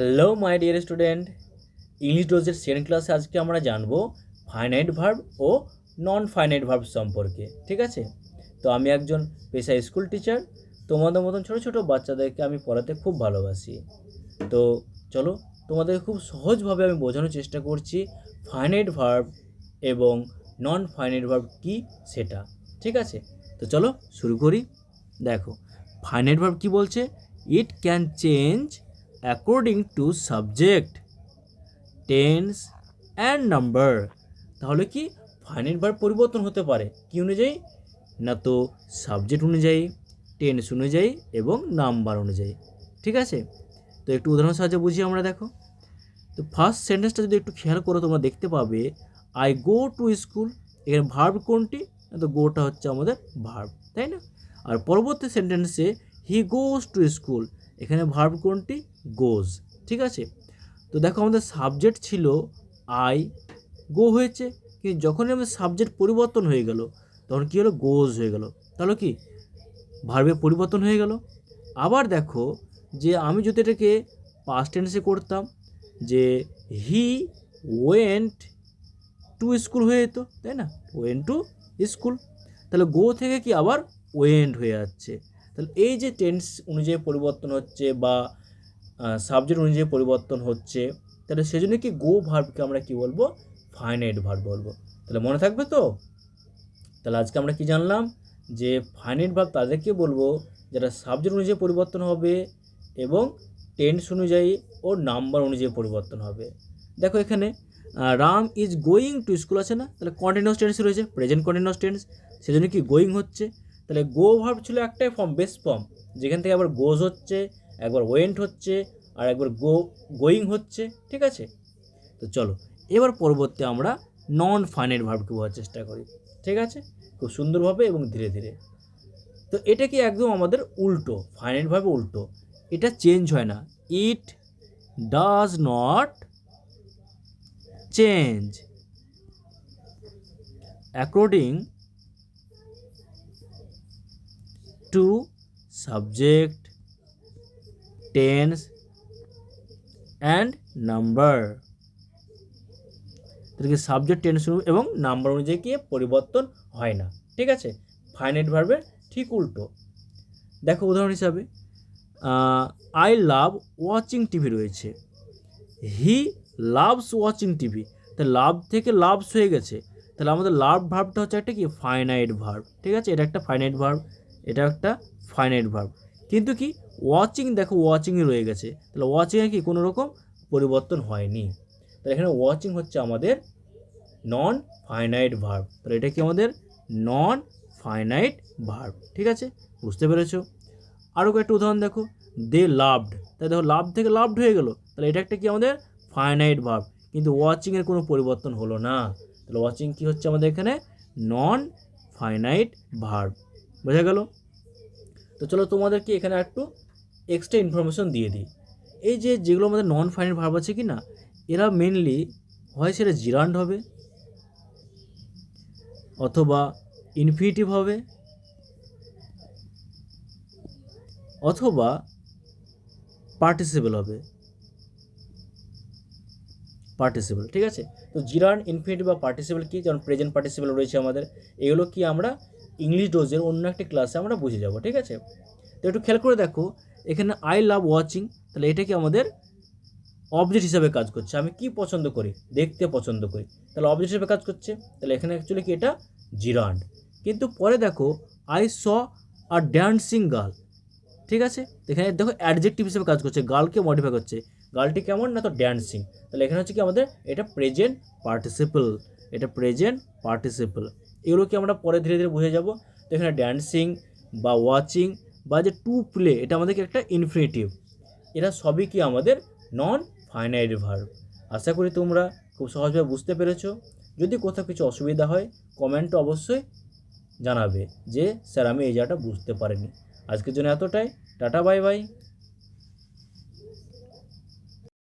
Hello my dear student English ডোজের second ক্লাসে আজকে আমরা জানব ফাইনাইট ভার্ব ও নন ফাইনাইট ভার্ব সম্পর্কে, ঠিক আছে? তো আমি একজন পেশায় স্কুল টিচার তোমাদের মতন ছোটো ছোটো বাচ্চাদেরকে আমি পড়াতে খুব ভালোবাসি। তো চলো, তোমাদেরকে খুব সহজভাবে আমি বোঝানোর চেষ্টা করছি ফাইনাইট ভার্ব এবং নন ফাইনাইট ভার্ব কী সেটা, ঠিক আছে? তো চলো, শুরু করি। দেখো ফাইনাইট ভার্ব কী বলছে? It can change according to subject tense and number তাহলে কি ফাইনাইট ভার্ব পরিবর্তন হতে পারে? কি অনুযায়ী? না তো সাবজেক্ট অনুযায়ী টেন্স অনুযায়ী এবং নাম্বার অনুযায়ী। ঠিক আছে? তো একটু উদাহরণ সাহায্যে বুঝি আমরা, দেখো। তো ফার্স্ট সেন্টেন্সটা যদি একটু খেয়াল করো, তোমরা দেখতে পাবে আই গো টু স্কুল এখানে ভার্ব কোনটি? তো গোটা হচ্ছে আমাদের ভার্ব তাই না? আর পরবর্তী সেন্টেন্সে হি গোজ টু স্কুল এখানে ভার্ব কোনটি? গোজ ঠিক আছে? তো দেখো আমাদের সাবজেক্ট ছিল আই গো হয়েছে। কিন্তু যখনই আমাদের সাবজেক্ট পরিবর্তন হয়ে গেল, তখন কী হলো? গোজ হয়ে গেল। তাহলে কি? ভার্বের পরিবর্তন হয়ে গেল। আবার দেখো যে আমি যদি এটাকে পাস্ট টেন্সে করতাম, যে হি ওয়েন্ট টু স্কুল হয়ে যেত, তাই না? ওয়েন্ট টু স্কুল তাহলে গো থেকে কি আবার ওয়েন্ট হয়ে যাচ্ছে। তাহলে এই যে টেন্স অনুযায়ী পরিবর্তন হচ্ছে বা সাবজেক্ট অনুযায়ী পরিবর্তন হচ্ছে, তাহলে সেজন্য কি গো ভার্বকে আমরা কি বলব? ফাইনাইট ভার্ব বলব। তাহলে মনে থাকবে তো? তাহলে আজকে আমরা কি জানলাম? যে ফাইনাইট ভার্ব তাদেরকে বলব যেটা সাবজেক্ট অনুযায়ী পরিবর্তন হবে এবং টেন্স অনুযায়ী ও নাম্বার অনুযায়ী পরিবর্তন হবে। দেখো এখানে Ram is going to school আছে না? তাহলে কন্টিনিউয়াস টেন্স রয়েছে প্রেজেন্ট কন্টিনিউয়াস টেন্স সেজন্য কি গোয়িং হচ্ছে? তাহলে গো ভার্ব ছিল একটাই ফর্ম বেস ফর্ম যেখান থেকে আবার গোজ হচ্ছে, একবার ওয়েন্ট হচ্ছে, আর একবার গো গোয়িং হচ্ছে, ঠিক আছে? তো চলো, এবার পরবর্তী আমরা নন ফাইনাইট ভার্বকে বোঝার চেষ্টা করি, ঠিক আছে? খুব সুন্দরভাবে এবং ধীরে ধীরে। তো এটা কি একদম আমাদের উল্টো ফাইনাইট ভাবে উল্টো? এটা চেঞ্জ হয় না। It does not change according to subject tense and number তাদেরকে সাবজেক্ট টেন্স এবং নাম্বার অনুযায়ী কি পরিবর্তন হয় না? ঠিক আছে? ফাইনাইট ভার্বের ঠিক উল্টো। দেখো উদাহরণ হিসাবে আই লাভ ওয়াচিং টিভি রয়েছে। হি লাভস ওয়াচিং টিভি তা লাভ থেকে লাভস হয়ে গেছে। তাহলে আমাদের লাভ ভার্বটা হচ্ছে একটা কি? ফাইনাইট ভার্ব ঠিক আছে? এটা একটা ফাইনাইট ভার্ব এটা একটা ফাইনাইট ভার্ব কিন্তু কি? ওয়াচিং দেখো ওয়াচিংই রয়ে গেছে। তাহলে ওয়াচিংয়ে কি কোনো রকম পরিবর্তন হয়নি? তাহলে এখানে ওয়াচিং হচ্ছে আমাদের নন ফাইনাইট ভার্ব তাহলে এটা কি আমাদের নন ফাইনাইট ভার্ব ঠিক আছে? বুঝতে পেরেছ? আরও কয়েকটা উদাহরণ দেখো। দে লাভড তাই দেখো লাভ থেকে লাভড হয়ে গেল। তাহলে এটা একটা কি আমাদের ফাইনাইট ভার্ব কিন্তু ওয়াচিংয়ের কোনো পরিবর্তন হলো না। তাহলে ওয়াচিং কি হচ্ছে আমাদের এখানে? নন ফাইনাইট ভার্ব বোঝা গেল? তো চলো তোমাদেরকে এখানে একটু এক্সট্রা ইনফরমেশন দিয়ে দিই। এই যে যেগুলো আমাদের নন ফাইনাইট ভার্ব আছে কি না, এরা মেনলি হয় সেটা জিরান্ড হবে, অথবা ইনফিনিটিভ হবে, অথবা পার্টিসিপেল হবে। পার্টিসিপেল ঠিক আছে? তো জিরান ইনফিনিটিভ বা পার্টিসিপেল কি? যেমন প্রেজেন্ট পার্টিসিপেল রয়েছে আমাদের, এগুলো কি আমরা ইংলিশ ডোজের অন্য একটি ক্লাসে আমরা বুঝে যাব, ঠিক আছে? তো একটু খেয়াল করে দেখো, এখানে আই লাভ ওয়াচিং তাহলে এটা কি আমাদের অবজেক্ট হিসাবে কাজ করছে। আমি কি পছন্দ করি? দেখতে পছন্দ করি। তাহলে অবজেক্ট হিসাবে কাজ করছে। তাহলে এখানে অ্যাকচুয়ালি কি এটা? জিরান্ড কিন্তু পরে দেখো আই স আর ড্যান্সিং গার্ল ঠিক আছে? এখানে দেখো অ্যাডজেক্টিভ হিসেবে কাজ করছে গার্লকে মডিফাই করছে। গার্লটি কেমন? না তো ড্যান্সিং তাহলে এখানে হচ্ছে কি আমাদের? এটা প্রেজেন্ট পার্টিসিপল এটা প্রেজেন্ট পার্টিসিপল এগুলো কি আমরা পরে ধীরে ধীরে বুঝে যাব। তো এখানে ড্যান্সিং বা ওয়াচিং বা যে টু প্লে এটা আমাদেরকে একটা ইনফিনিটিভ এরা সবই কি আমাদের নন ফাইনাইট ভার্ব আশা করি তোমরা খুব সহজভাবে বুঝতে পেরেছ। যদি কোথাও কিছু অসুবিধা হয় কমেন্টে অবশ্যই জানাবে যে, স্যার, আমি এই জায়গাটা বুঝতে পারিনি। আজকের জন্য এতটাই। Tata bye bye